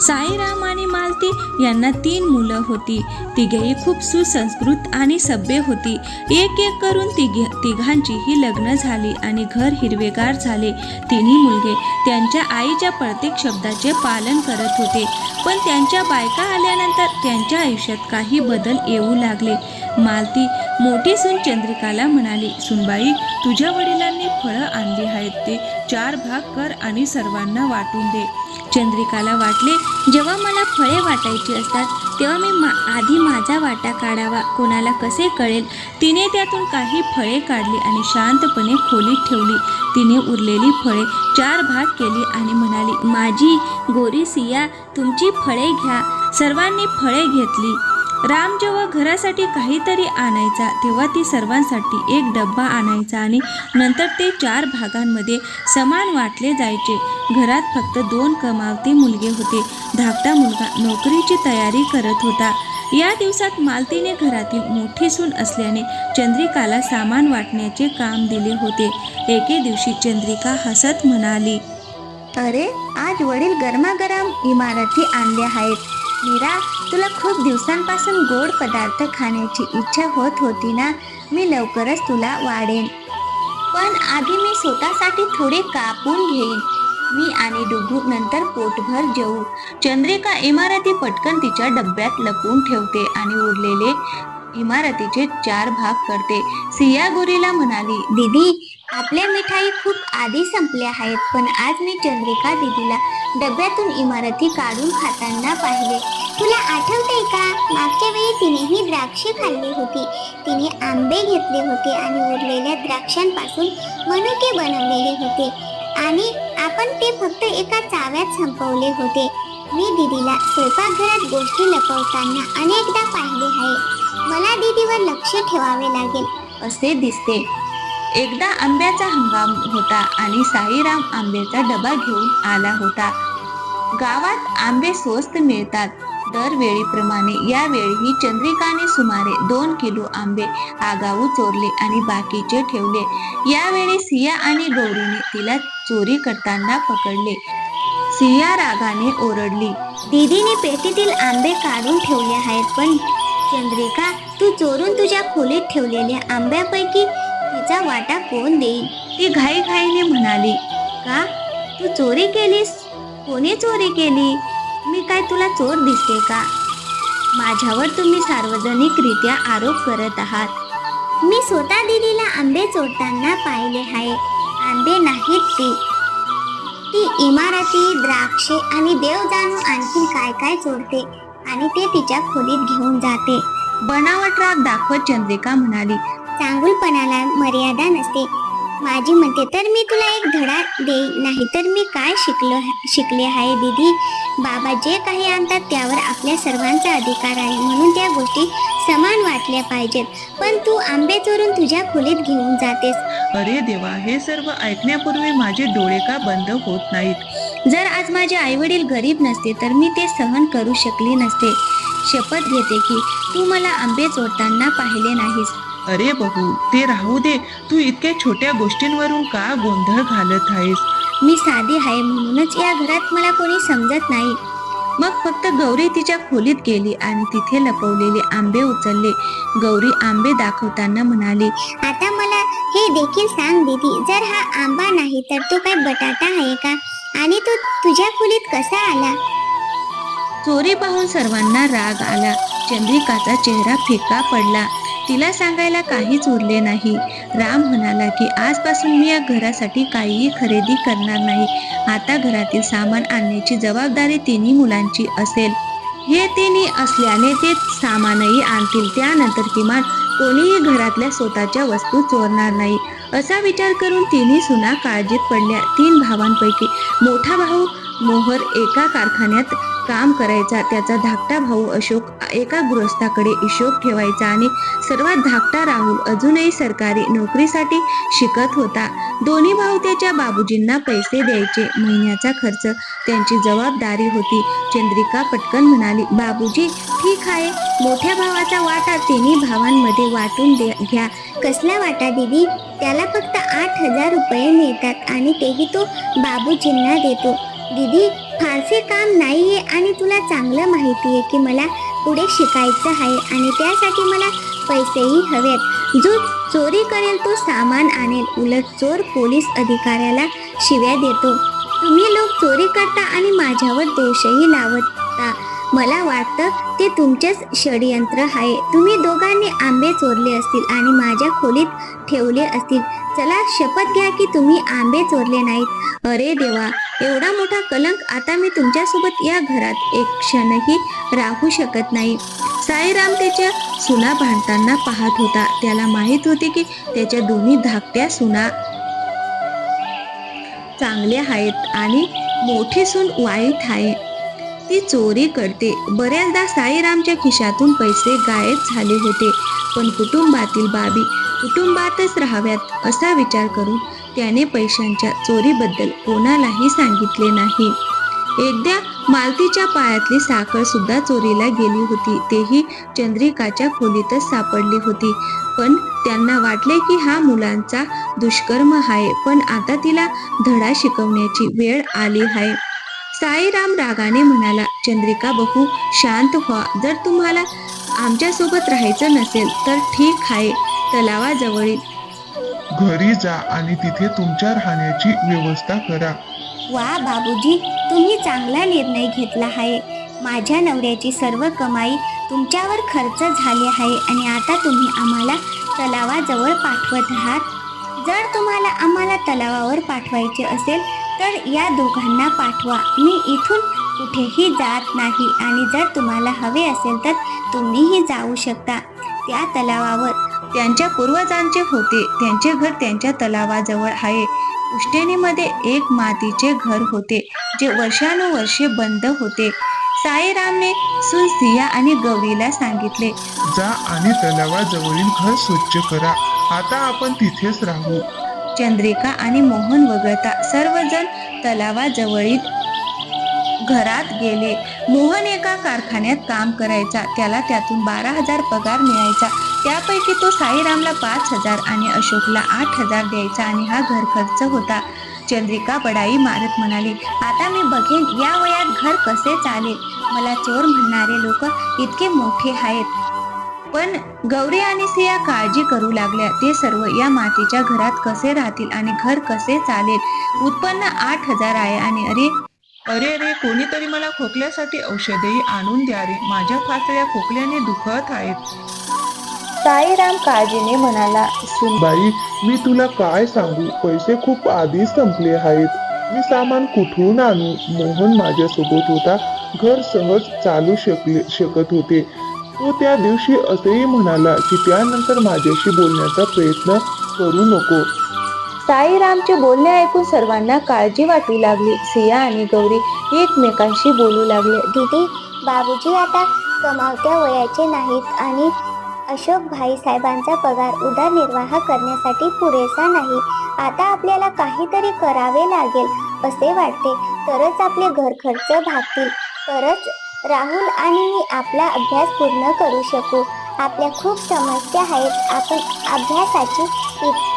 साईराम आणि मालती यांना तीन मुलं होती. तिघेही खूप सुसंस्कृत आणि सभ्य होती. एक एक करून तिघे तिघांचीही लग्न झाली आणि घर हिरवेगार झाले. तिन्ही मुलगे त्यांच्या आईच्या प्रत्येक शब्दाचे पालन करत होते. पण त्यांच्या बायका आल्यानंतर त्यांच्या आयुष्यात काही बदल येऊ लागले. मालती मोठी सून चंद्रिकाला म्हणाली सुनबाई तुझ्या वडिलांनी फळं आणली आहेत ते चार भाग कर आणि सर्वांना वाटून दे. चंद्रिकाला वाटले जेव्हा मला फळे वाटायची असतात तेव्हा मी मा आधी माझा वाटा काढावा. कोणाला कसे कळेल? तिने त्यातून काही फळे काढली आणि शांतपणे खोलीत ठेवली. तिने उरलेली फळे चार भाग केली आणि म्हणाली माझी गोरी सिया तुमची फळे घ्या. सर्वांनी फळे घेतली. राम जेव्हा घरासाठी काहीतरी आणायचा तेव्हा ती सर्वांसाठी एक डब्बा आणायचा आणि नंतर ते चार भागांमध्ये समान वाटले जायचे. घरात फक्त दोन कमावते मुलगे होते. धाकटा मुलगा नोकरीची तयारी करत होता. या दिवसात मालतीने घरातील मोठी सून असल्याने चंद्रिकाला सामान वाटण्याचे काम दिले होते. एके दिवशी चंद्रिका हसत म्हणाली अरे आज वडील गरमागरम इमारती आणल्या आहेत. मीरा तुला खूप दिवसांपासून गोड पदार्थ खाण्याची इच्छा होत होती ना? मी लवकरच तुला वाढेन. पण आधी मी स्वतःसाठी थोडे कापून घेईन. मी आणि डुबू नंतर पोटभर जेऊ. चंद्रिका इमारती पटकन तिच्या डब्यात लपवून ठेवते आणि उरलेले इमारतीचे चार भाग करते. सिया गोरीला म्हणाली दीदी आपल्या मिठाई खूप आधी संपल्या आहेत पण आज मी चंद्रिका दीदीला डब्यातून इमारती काढून खाताना पाहिले. तुला आठवते का? मागच्या वेळी तिनेही द्राक्षे खाल्ली होती. तिने आंबे घेतले होते आणि उरलेल्या द्राक्षांपासून मनुके बनवलेले होते. आणि आपण ते फक्त एका चाव्यात संपवले होते. मी दीदीला स्वयंपाकघरात गोष्टी लपवताना अनेकदा पाहिले आहे. मला दीदीवर लक्ष ठेवावे लागेल असे दिसते. एकदा आंब्याचा हंगाम होता आणि साईराम आंब्याचा डबा घेऊन आला होता. गावात आंबे स्वस्त मिळतात. दरवेळीप्रमाणे यावेळीही चंद्रिकाने सुमारे दोन किलो आंबे आगाऊ चोरले आणि बाकीचे ठेवले. यावेळी सिया आणि गौरीने तिला चोरी करताना पकडले. सिया रागाने ओरडली दीदीने पेटीतील आंबे काढून ठेवले आहेत पण चंद्रिका तू चोरून तुझ्या खोलीत ठेवलेल्या आंब्यापैकी तिचा वाटा कोण देईल? ती घाईघाईने म्हणाली का? तू चोरी केलीस? कोणी चोरी केली? मी काय तुला चोर दिसते का? माझ्यावर तुम्ही सार्वजनिकरित्या आरोप करत आहात. मी स्वतः दिदीला आंबे चोरताना पाहिले आहे. आंबे नाहीत ती. ती इमारती द्राक्षे आणि देव जाणू आणखी काय काय चोरते आणि ते तिच्या खोलीत घेऊन जाते. बनावट राग दाखवत चंद्रिका म्हणाली चांगुलपणाला मर्यादा नसते. माझी म्हणते तर मी तुला एक धडा देईन नाही तर मी काय शिकलो शिकले आहे दीदी? बाबा जे काही आणतात त्यावर आपल्या सर्वांचा अधिकार आहे म्हणून त्या गोष्टी समान वाटल्या पाहिजेत. पण तू आंबे चोरून तुझ्या खोलीत घेऊन जातेस. अरे देवा हे सर्व ऐकण्यापूर्वी माझे डोळे का बंद होत नाहीत? जर आज माझे आईवडील गरीब नसते तर मी ते सहन करू शकले नसते. शपथ घेते की तू मला आंबे चोरताना पाहिले नाहीस. अरे बहू ते राहू दे. तू इतक्या छोट्या गोष्टींवरून का गोंधळ घालत आहेस? मी साधी आहे म्हणूनच या घरात मला कोणी समजत नाही. मग फक्त गौरी तिच्या खोलीत गेली आणि तिथे लपवलेले आंबे उचलले. गौरी आंबे दाखवताना म्हणाली आता मला हे देखील सांग दीदी जर हा आंबा नाही तर तो काय बटाटा आहे का? आणि तो तुझ्या खोलीत कसा आला? चोरी पाहून सर्वांना राग आला. चंद्रिकाचा चेहरा फिका पडला. तिला सांगायला काहीच उरले नाही. राम म्हणाला की आजपासून मी या घरासाठी काहीही खरेदी करणार नाही. आता घरातील सामान आणण्याची जबाबदारी तिन्ही मुलांची असेल. हे तिन्ही असल्याने ते सामानही आणतील. त्यानंतर किमान कोणीही घरातल्या स्वतःच्या वस्तू चोरणार नाही. असा विचार करून तिन्ही सुना काळजीत पडल्या. तीन भावांपैकी मोठा भाऊ मोहर एका कारखान्यात काम करायचा त्याचा धाकटा भाऊ अशोक एका गृहस्थाकडे हिशोब ठेवायचा आणि सर्वात धाकटा राहुल अजूनही सरकारी नोकरीसाठी शिकत होता. दोन्ही भाऊ त्याच्या बाबूजींना पैसे द्यायचे. महिन्याचा खर्च त्यांची जबाबदारी होती. चंद्रिका पटकन म्हणाली बाबूजी ठीक आहे. मोठ्या भावाचा वाटा तिन्ही भावांमध्ये वाटून दे घ्या. कसला वाटा दिदी? त्याला फक्त आठ हजार रुपये मिळतात आणि तेही तो बाबूजींना देतो. दीदी फारसे काम नाही आहे आणि तुला चांगलं माहिती आहे की मला पुढे शिकायचं आहे आणि त्यासाठी मला पैसेही हवेत. जो चोरी करेल तो सामान आणेल. उलट चोर पोलीस अधिकाऱ्याला शिव्या देतो. तुम्ही लोक चोरी करता आणि माझ्यावर दोषही लावता. मला वाटतं ते तुमचेच षडयंत्र आहे. तुम्ही दोघांनी आंबे चोरले असतील आणि माझ्या खोलीत ठेवले असतील. चला शपथ घ्या की तुम्ही आंबे चोरले नाहीत. अरे देवा एवढा मोठा कलंक आता मी तुमच्यासोबत या घरात एक क्षणही राहू शकत नाही. साईराम त्याच्या सुना भांडताना पाहत होता. त्याला माहीत होते की त्याच्या दोन्ही धाकट्या सुना चांगल्या आहेत आणि मोठी सून वाईट आहे. ती चोरी करते. बऱ्याचदा साईरामच्या खिशातून पैसे गायब झाले होते. पण कुटुंबातील बाबी कुटुंबातच राहाव्यात असा विचार करून त्याने पैशांच्या चोरीबद्दल कोणालाही सांगितले नाही. एकदा मालतीच्या पायातली साखर सुद्धा चोरीला गेली होती तेही चंद्रिकाच्या खोलीतच सापडली होती. पण त्यांना वाटले की हा मुलांचा दुष्कर्म आहे पण आता तिला धडा शिकवण्याची वेळ आली आहे. साईराम रागाने म्हणाला चंद्रिका बहू शांत व्हा. जर तुम्हाला आमच्यासोबत राहायचं नसेल तर ठीक आहे. तलावाजवळील घरी जा आणि तिथे तुमच्या राहण्याची व्यवस्था करा. वा बाबूजी तुम्ही चांगला निर्णय घेतला आहे. माझ्या नवऱ्याची सर्व कमाई तुमच्यावर खर्च झाली आहे आणि आता तुम्ही आम्हाला तलावाजवळ पाठवत आहात. जर तुम्हाला आम्हाला तलावावर पाठवायचे असेल तर या दोघांना पाठवा. मी इथून कुठेही जात नाही आणि जर तुम्हाला हवे असेल तर तुम्हीही जाऊ शकता. त्या तलावावर त्यांच्या पूर्वजांचे होते. त्यांचे घर त्यांच्या तलावाजवळ आहे. उष्टेनीमध्ये एक मातीचे घर होते जे वर्षानुवर्षे बंद होते. साईरामने सुन सिया आणि गौरीला सांगितले जा आणि तलावाजवळील घर स्वच्छ करा. आता आपण तिथेच राहू. चंद्रिका आणि मोहन वगळता सर्वजण तलावाजवळील घरात गेले. मोहन एका कारखान्यात काम करायचा. त्याला त्यातून बारा हजार पगार मिळायचा. त्यापैकी तो साईरामला पाच हजार आणि अशोकला आठ हजार द्यायचा आणि हा घर खर्च होता. चंद्रिका बडाई मारत म्हणाली आता मी बघेन या वयात घर कसे चालेल. मला चोर म्हणणारे लोक इतके मोठे आहेत. पण गौरी आणि सिया काळजी करू लागल्या. ते सर्व या मातीच्या घरात कसे राहतील आणि घर कसे चालेल? उत्पन्न आठ हजार आहे आणि अरे अरे रे कोणीतरी मला खोकल्यासाठी औषधेही आणून द्या रे. माझ्या फासळ्या खोकल्याने दुखत आहेत. साईराम काळजीने म्हणाला सुन. बाई मी तुला काय सांगू? पैसे खूप आधीच संपले आहेत. मी सामान कुठून आणू? मोहन माझ्यासोबत होता. घर सहज चालू शकले शकत होते. तो त्या दिवशी असेही म्हणाला की त्यानंतर माझ्याशी बोलण्याचा प्रयत्न करू नको. साईरामचे बोलणे ऐकून सर्वांना काळजी वाटू लागली. सिया आणि गौरी एकमेकांशी बोलू लागले. दीदी बाबूजी आता कमावत्या वयाचे नाहीत आणि अशोक भाई साहेबांचा पगार उदरनिर्वाह करण्यासाठी पुरेसा नाही. आता आपल्याला काहीतरी करावे लागेल असे वाटते. तरच आपले घर खर्च भागतील. तरच राहुल आणि मी आपला अभ्यास पूर्ण करू शकू. आपल्या खूप समस्या आहेत. आपण अभ्यासाची इत-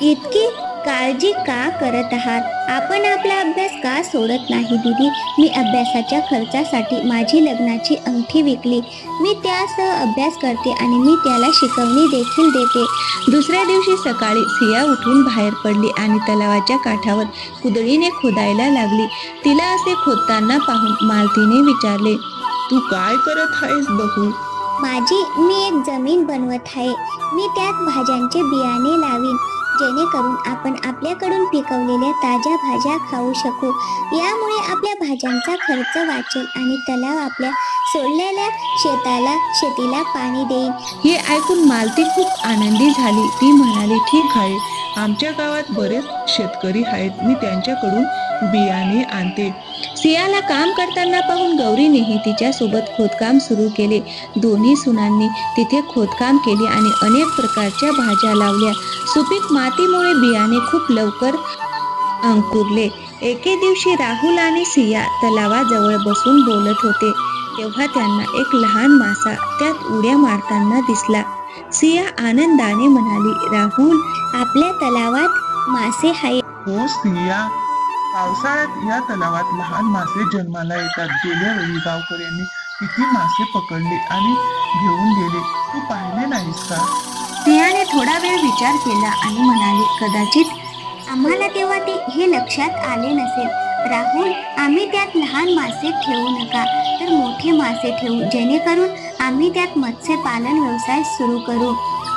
इतकी काळजी का करत आहात? आपण आपला अभ्यास का सोडत नाही दीदी? मी अभ्यासाच्या खर्चासाठी माझी लग्नाची अंगठी विकली. मी त्यासह अभ्यास करते आणि मी त्याला शिकवणी देखील देते. दुसऱ्या दिवशी सकाळी सिया उठून बाहेर पडली आणि तलावाच्या काठावर कुदळीने खोदायला लागली. तिला असे खोदताना पाहून मालतीने विचारले तू काय करत आहेस बहू माझी मी एक जमीन बनवत आहे. मी त्यात भाज्यांचे बियाणे लावीन. जेणेकरून आपण आपल्याकडून पिकवलेल्या ताज्या भाज्या खाऊ शकू. यामुळे आपल्या भाज्यांचा खर्च वाचेल आणि तलाव आपल्या सोडलेल्या शेताला शेतीला पाणी देईल. हे ऐकून मालती खूप आनंदी झाली. ती म्हणाली ठीक आहे. आमच्या गावात बरेच शेतकरी आहेत. मी त्यांच्याकडून बियाणे आणते. सियाला काम करताना पाहून गौरीनेही तिच्या सोबत खोदकाम सुरू केले. दोन्ही सुनांनी तिथे खोदकाम केले आणि अनेक प्रकारच्या भाज्या लावल्या. सुपीक मातीमुळे बियाणे खूप लवकर अंकुरले. एके दिवशी राहुल आणि सिया तलावाजवळ बसून बोलत होते. तेव्हा त्यांना एक लहान मासा त्यात उड्या मारताना दिसला. सिया आनंदाने म्हणाली राहुल आपल्या तलावात मासे आहेत. हो सिया पावसाळ्यात या तलावात लहान मासे जन्माला येतात. गेल्या वेळी गावकऱ्यांनी किती मासे पकडले आणि घेऊन गेले तू पाहिले नाहीस का? सिंहाने थोडा वेळ विचार केला आणि म्हणाले कदाचित आम्हाला तेव्हा ते हे लक्षात आले नसेल. राहुल आम्ही त्यात लहान मासे ठेवू नका तर मोठे मासे ठेवू जेणेकरून आम्ही त्यात मत्स्यपालन व्यवसाय सुरू करू.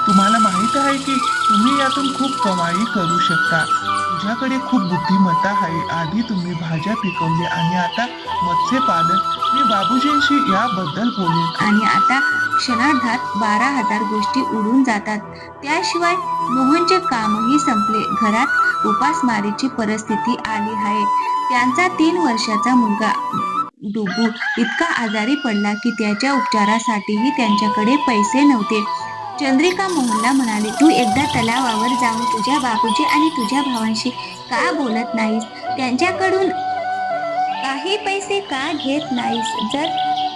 तुम्हाला माहीत आहे की तुम्ही यातून खूप कमाई करू शकता. तुझ्याकडे खूप बुद्धिमत्ता आहे. आधी तुम्ही भाज्या पिकवल्या आणि आता मत्स्यपालन मी बाबूजींशी याबद्दल बोलेन. आणि आता क्षणार्धात बारा हजार गोष्टी उडून जातात. त्याशिवाय मोहनचे कामही संपले. घरात उपासमारीची परिस्थिती आली आहे. त्यांचा तीन वर्षाचा मुलगा डुगू इतका आजारी पडला की त्याच्या उपचारासाठीही त्यांच्याकडे पैसे नव्हते. चंद्रिका मोहनला म्हणाले तू एकदा तलावावर जाऊन तुझ्या बाबूजी आणि तुझ्या भावांशी का बोलत नाहीस? त्यांच्याकडून काही पैसे का घेत नाहीस? जर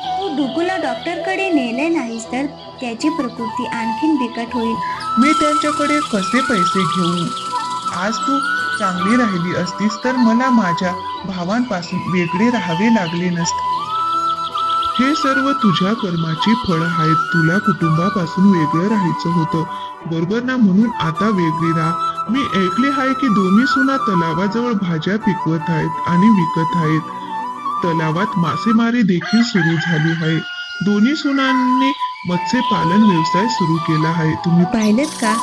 तू डुगूला डॉक्टरकडे नेले नाहीस तर त्याची प्रकृती आणखीन बिकट होईल. मी त्यांच्याकडे कसे पैसे घेऊ? आज तू चांगली राहिली असतीस तर मला माझ्या भावांपासून वेगळे राहावे लागले नसते. हे सर्व तुझ्या कर्माची फळ आहेत. तुला कुटुंबापासून वेगळं राहायचं होतं. बरोबर ना? म्हणून आता वेगळी राहा. मी ऐकले आहे की दोन्ही सुना तलावाजवळ भाज्या पिकवत आहेत आणि विकत आहेत. तलावात मासेमारी देखील सुरू झाली आहे. दोन्ही सुनांनी मत्स्यपालन व्यवसाय सुरू केला आहे. तुम्ही पाहिलेत का?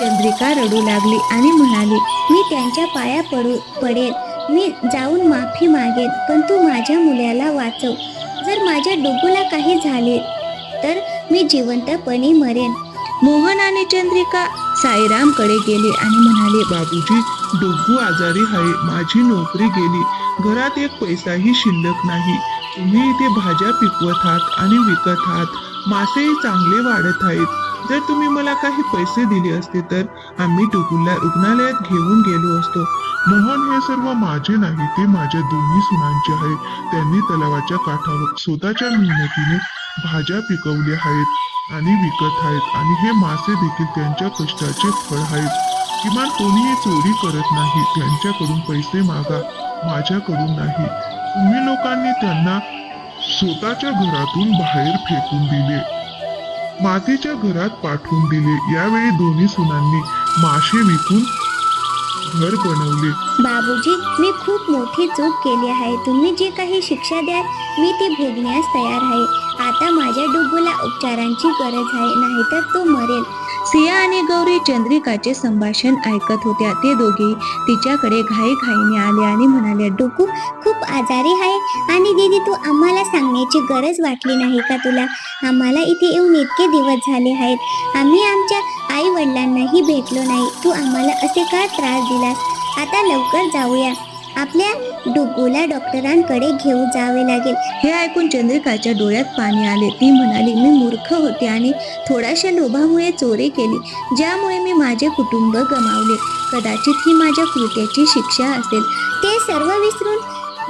चंद्रिका रडू लागली आणि म्हणाली मी त्यांच्या पाया पडू पडेल मी जाऊन माफी मागेन पण तू माझ्या मुलाला वाचव. जर माझ्या डोकूला काही झाले तर मी जिवंतपणे मरेन. मोहन आणि चंद्रिका साईरामकडे गेले आणि म्हणाले बाबूजी डोगू आजारी आहे. माझी नोकरी गेली. घरात एक पैसाही शिल्लक नाही. तुम्ही इथे भाज्या पिकवत आहात आणि विकत आहात. मासेही चांगले वाढत आहेत. जर तुम्ही मला काही पैसे दिले असते तर आम्ही डोगूला रुग्णालयात घेऊन गेलो असतो. मोहन हे सर्व माझे नाही ते माझ्या दोन्ही सुनांचे आहे त्यांनी तलावाच्या काठावर स्वतःच्या मेहनतीने भाज्या पिकवल्या आहेत आणि विकत आहेत. आणि हे मासे देखील त्यांच्या कष्टाचे फळ आहेत. किमान कोणीही चोरी करत नाही. त्यांच्याकडून पैसे मागा माझ्याकडून नाही. तुम्ही लोकांनी त्यांना स्वतःच्या घरातून बाहेर फेकून दिले. मातीच्या घरात पाठवून दिले. यावेळी दोन्ही सुनांनी मासे विकून घर बनवले. बाबूजी मी खूप मोठी चूक केली आहे. तुम्ही जे काही शिक्षा द्याल मी ती भोगण्यास तयार आहे. आता माझ्या डुबूला उपचारांची गरज आहे नाहीतर तो मरेल. सिया आणि गौरी चंद्रिकाचे संभाषण ऐकत होत्या. ते दोघे तिच्याकडे घाई घाईने आले आणि म्हणाले डुगू खूप आजारी आहे. आणि दीदी तू आम्हाला सांगण्याची गरज वाटली नाही का तुला? आम्हाला इथे येऊन इतके दिवस झाले आहेत. आम्ही आमच्या आई वडिलांनाही भेटलो नाही. तू आम्हाला असे का त्रास दिलास? आता लवकर जाऊया. आपल्या डुगूला डॉक्टरांकडे घेऊन जावे लागेल. हे ऐकून चंद्रिकाच्या डोळ्यात पाणी आले. ती म्हणाली मी मूर्ख होते आणि थोड्याशा लोभामुळे चोरी केली ज्यामुळे मी माझे कुटुंब गमावले. कदाचित ही माझ्या कृत्याची शिक्षा असेल. ते सर्व विसरून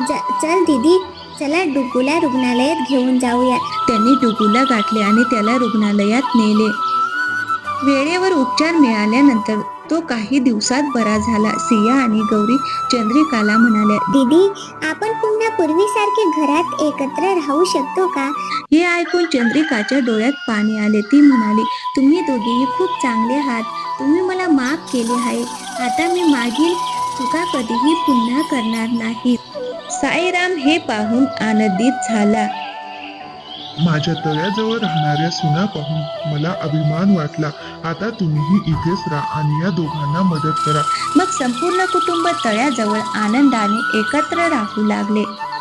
ज- चल दीदी चला डुगूला रुग्णालयात घेऊन जाऊया. त्यांनी डुगूला गाठले आणि त्याला रुग्णालयात नेले. वेळेवर उपचार मिळाल्यानंतर तो काही दिवसात बरा झाला. सिया आणि गौरी चंद्रिकाला म्हणाल्या दीदी आपण पुन्हा पूर्वीसारखे घरात एकत्र राहू शकतो का? हे ऐकून चंद्रिकाच्या डोळ्यात पाणी आले. ती म्हणाली तुम्ही दोघेही खूप चांगले आहात. तुम्ही मला माफ केले आहे. आता मी मागील चुका कधीही पुन्हा करणार नाही. साईराम हे पाहून आनंदित झाला. माझ्या तळ्याजवळ राहणाऱ्या सुना पाहून मला अभिमान वाटला. आता तुम्हीही इथेच राहा आणि या दोघांना मदत करा. मग संपूर्ण कुटुंब तळ्याजवळ आनंदाने एकत्र राहू लागले.